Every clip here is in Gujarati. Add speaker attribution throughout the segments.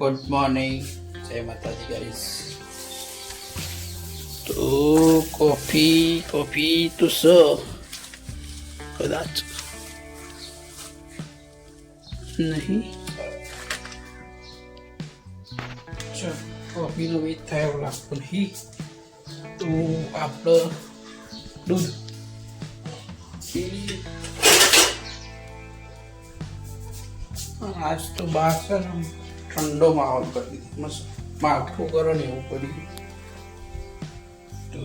Speaker 1: ગુડ મોર્નિંગ જય માતાજી ગાઈસ તો કોફી કોફી તો સ. કદાચ. નહીં. કોફીનો વેચ થાય એવું લાગતું નહીં. તો આપણે દૂધ. આજ તો બહાર છે ઠંડો માહોલ કરી દીધો મસ્ત માઠું કરો ને એવું કરી તો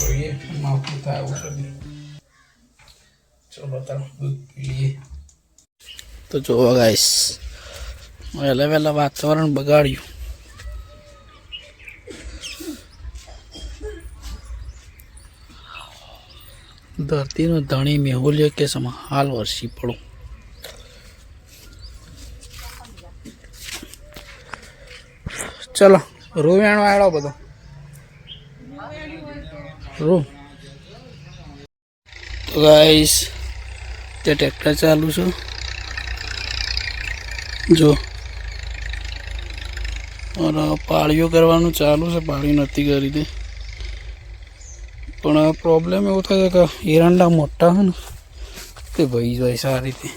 Speaker 1: જોઈએ માઠું થાય એવું કરી ચલો તાર દૂધ પીએ. તો જોવો ગાઈસ વહેલા વહેલા વાતાવરણ બગાડ્યું. ધરતીનો ધણી મેહુલ્ય કે સમ હાલ વરસી પડું. ચલો રૂ વેણો આવ્યો બધો. રૂ ગાઈસ, તે ટ્રેક્ટર ચાલુ છે. જો. પાળીઓ કરવાનું ચાલુ છે પાળી નથી કરી દે. પણ પ્રોબ્લેમ એવો થાય કે એરંડા મોટા છે ને, તે ભઈ જાય સારી રીતે.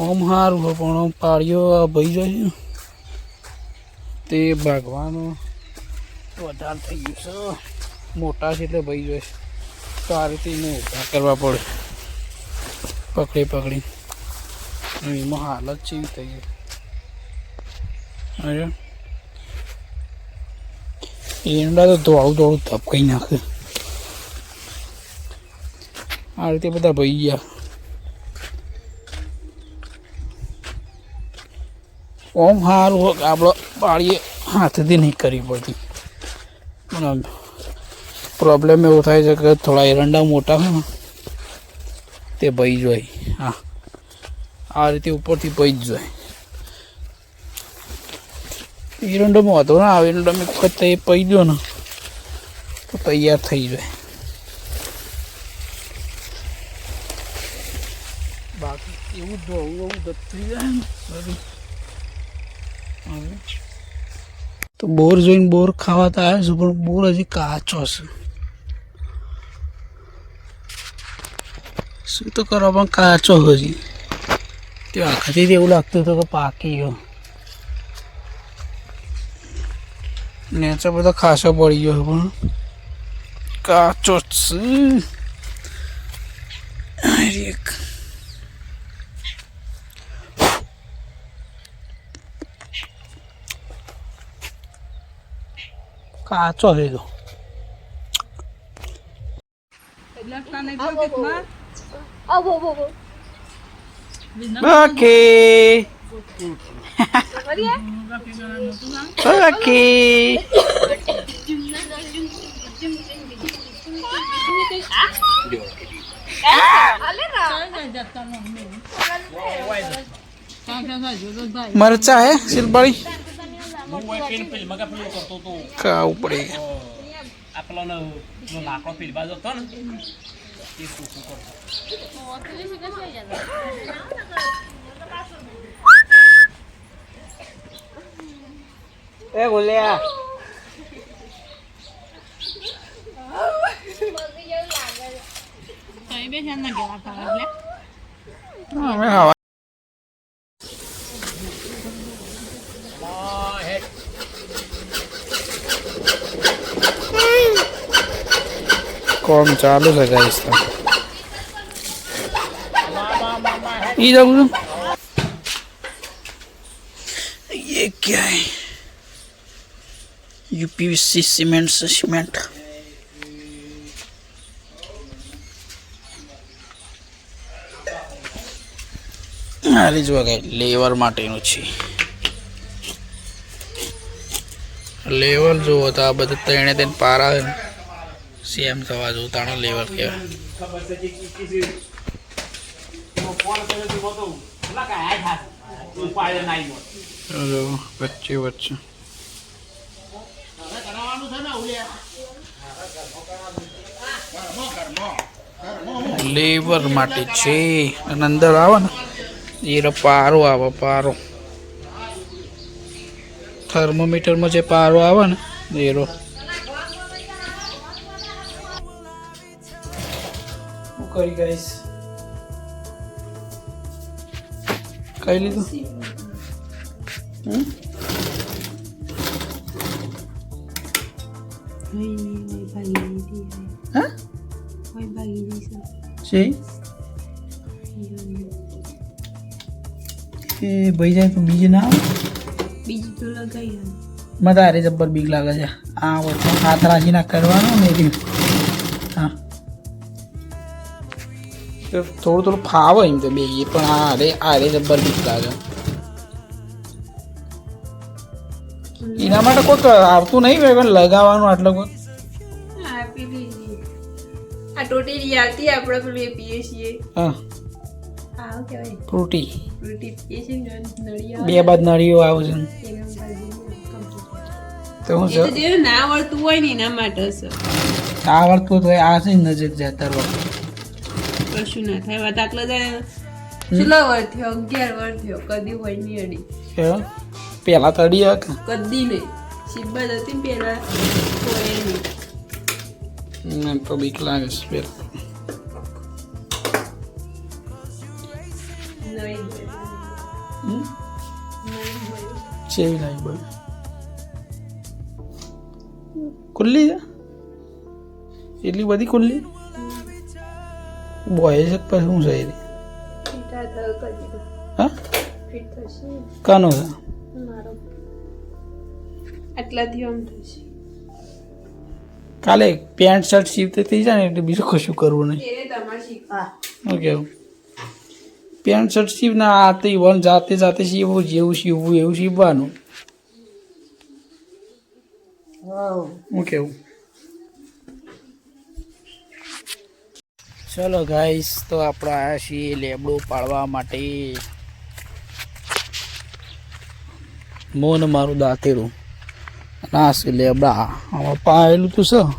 Speaker 1: ઓમ સારું પણ પાળીઓ આ ભઈ જાય ને. તે ભાગવાનું વધારે થઈ ગયું છે. મોટા છે એટલે ભઈ જાય તો આ રીતે એને ઊભા કરવા પડે. પકડી પકડી. એમાં હાલત ચેવી થઈ ગઈ. અરે ઈંડા તો દોડું દોડું ધપકાઈ નાખે. આ રીતે બધા ભાઈ ગયા. ઓમ સારું આપણે પાડીએ હાથથી નહીં કરવી પડતી. પ્રોબ્લેમ એવો થાય છે કે થોડા એરંડા મોટા હોય ને, તે ભઈ જાય. હા. આ રીતે ઉપરથી ભઈ જ જાય. એરંડોમાં વાંધો ના આવે એરંડોમાં એક વખત એ પઈ દો ને, તો તૈયાર થઈ જાય. બાકી એવું જ એવું થઈ જાય ને, બધું. તો બોર જોઈને બોર ખાવા તો આવ્યો છું, પણ બોર હજી કાચો છે. શું તો કરવા, પણ કાચો હજી. તે આખાથી એવું લાગતું હતું કે પાકી ગયો. નેચર બધો ખાસો પડી ગયો પણ કાચો છે. એક. કાચો છે તો ઓકે ઓકે મરચા હે સિલબળી ખાવું પડે.
Speaker 2: આ પેલો લાકડો બાજુ હતો ને એ સૂકું કરતો.
Speaker 1: એ બોલ્યા. અમે હવા કોમ ચાલુ છે ગાઈસ તો ઈ જાઉં છું ये क्या है यूपीवीसी सीमेंट से सीमेंट હારી જોવા કઈ લેવર માટેનું છે લેવલ જુઓ તો આ બધું ત્રણે ત્રણ પારા છે ને સેમ થવા જો તાણો લેવલ કહેવાય વચ્ચે વચ્ચે. લેબર માટે છે. અને અંદર આવે ને એ પારો આવે, પારો. થર્મોમીટરમાં જે પારો આવે ને એ કરી ગઈશ કઈ લીધું? હા છે એ ભાઈ જાય તો બીજે ના
Speaker 3: બીજું તો
Speaker 1: તારે જબ્બર બીક લાગે છે. આ વચ્ચે હાથ રાખી ના કરવાનો ને થોડું થોડું ફાવે એમ તો બે પણ આ અરે આ રે બીક લાગે. એના માટે કોઈક આવતું નહીં કોઈ લગાવવાનું આટલો કોઈ
Speaker 3: આ ટોટી આવતી આપણે પેલું એ પીએ છીએ.
Speaker 1: હા. ફ્રૂટી. બે બાદ નળીઓ આવે છે. તો હું
Speaker 3: તો ના આવડતું હોય ને એના માટે
Speaker 1: આવડતું તો આ છે નજીક જતા
Speaker 3: કશું ના થાય. વાત આટલો જાણે ચલો વર થયો અગિયાર વર થયો કદી હોય નહીં અડી.
Speaker 1: પેલા તળી કે
Speaker 3: કદી નહીં. શિબ્બત હતી ને પેલા હોય નહીં.
Speaker 1: મને તો બીક લાગે છે પેલા. ચેવી લાગી બોલ. ખુલ્લી એટલી બધી ખુલ્લી? બોય છે પછી શું છે. હા? કાનો છે? કાલે પેન્ટ શર્ટ સીવતે થઈ જાય ને એટલે બીજું કશું કરવું નહીં. ઓકે પેન્ટ શર્ટ સીવ ના આ તો વન જાતે જાતે સીવવું જેવું સીવવું એવું સીવવાનું હું કેવું ચલો ગાઈસ તો આપણે આવ્યા છીએ લેબડું પાડવા માટે. મોન મારું દાંતેરું. ના છે લેબડા. આમાં પાયેલું તો છે.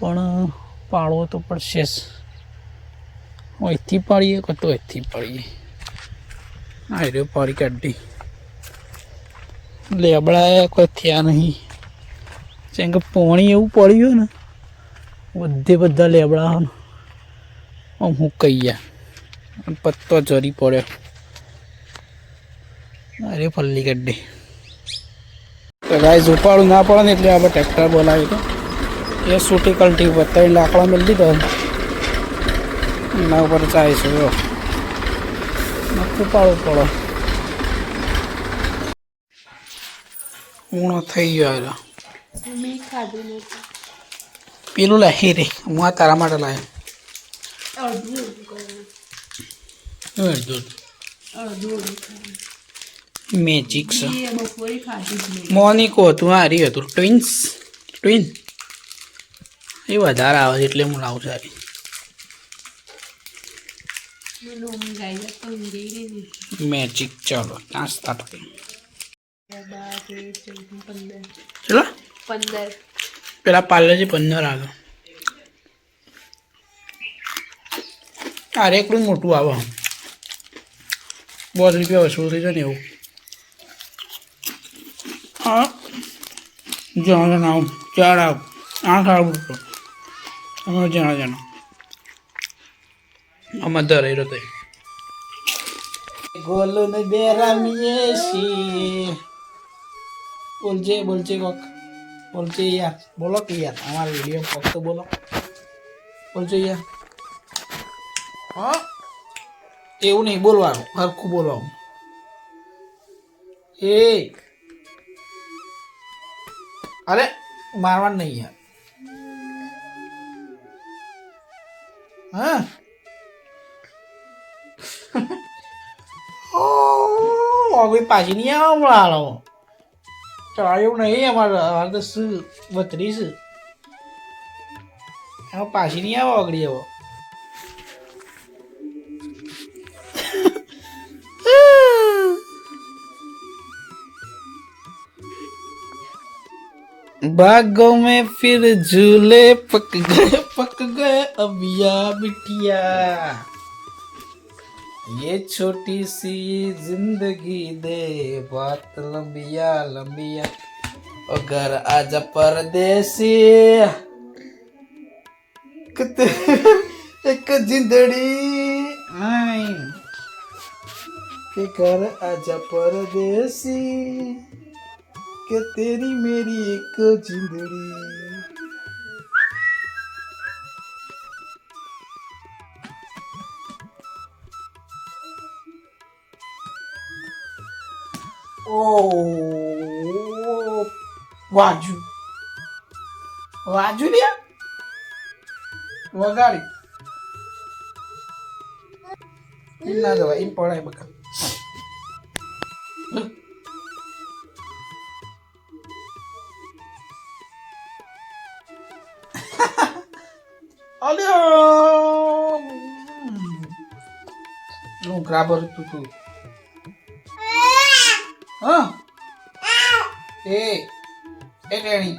Speaker 1: પણ પાડવો તો પડશે જ. અહીંથી પાડીએ કે તો અહીંથી પાડીએ? આ રહ્યો પાડી કાઢી. લેબડા કોઈ થયા નહીં. જેમ કે પાણી એવું પડ્યું ને બધે બધા લેબડા આમ હું ગયા પત્તો જરી પડ્યો. અરે ફલ્લી ગડ્ડી. ગાય ઉપાડું ના પડે ને એટલે આપણે ટ્રેક્ટર બોલાવી તો એ સૂટી કલટી ઉપર ત્રણ લાકડા મેળ દીધો. એના ઉપર છે જો. ઉપાડવું પડે. ઊણો થઈ ગયો
Speaker 3: મેં
Speaker 1: પેલું લાવી રે. હું આ તારા માટે લાવ્યો મેજિક છે. મોનિકો હતું આ રહ્યું હતું. ટ્વિન્સ ટ્વિન એ વધારે આવે છે એટલે હું લાવું સારી મેજિક ચાલો નાસ્તા
Speaker 3: પંદર.
Speaker 1: ચલો.
Speaker 3: પંદર.
Speaker 1: પેલા પાર્લરથી પંદર આવે આ એકલું મોટું આવે બસ રૂપિયા વસૂલ થઈ જાય ને એવું હા જણા આવું ચાર આવ આઠ આવું અમે જણા જણા આમાં ધરે રહ્યો ગોલો ને બે રમીએ છીએ બોલજે બોલજે કોક બોલજે યાર બોલો કે યાર અમારા વીડિયો ફક્ત બોલો બોલજે યાર હા એવું નહીં બોલવાનું હરખું બોલવાનું એ અરે મારવાનું નહીં યાર હા હવે પાછી નહીં 还有那也嘛是，俺这是我真的是，俺八十年吧，个的哦。बागों में फिर झूले पक गए पक गए अब या बिटिया ये छोटी सी ज़िंदगी दे, बात लंबिया लंबिया। अगर आज परदेसी। परदेसी एक जिंदड़ी। आई के घर आज परदेसी, के तेरी मेरी एक जिंदड़ी। મેરી એક જિંદડી ઓ વાજુ વાજુ લ્યા વગાડી એમ ના જવાય એમ પડાય બકા અલ્યો હું ગ્રાબર તું તું હા? એ એ ટેણી.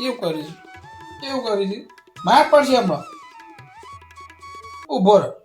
Speaker 1: એવું કર્યું છે એવું કર્યું છે માર પડશે હમણાં. ઊભો રહો.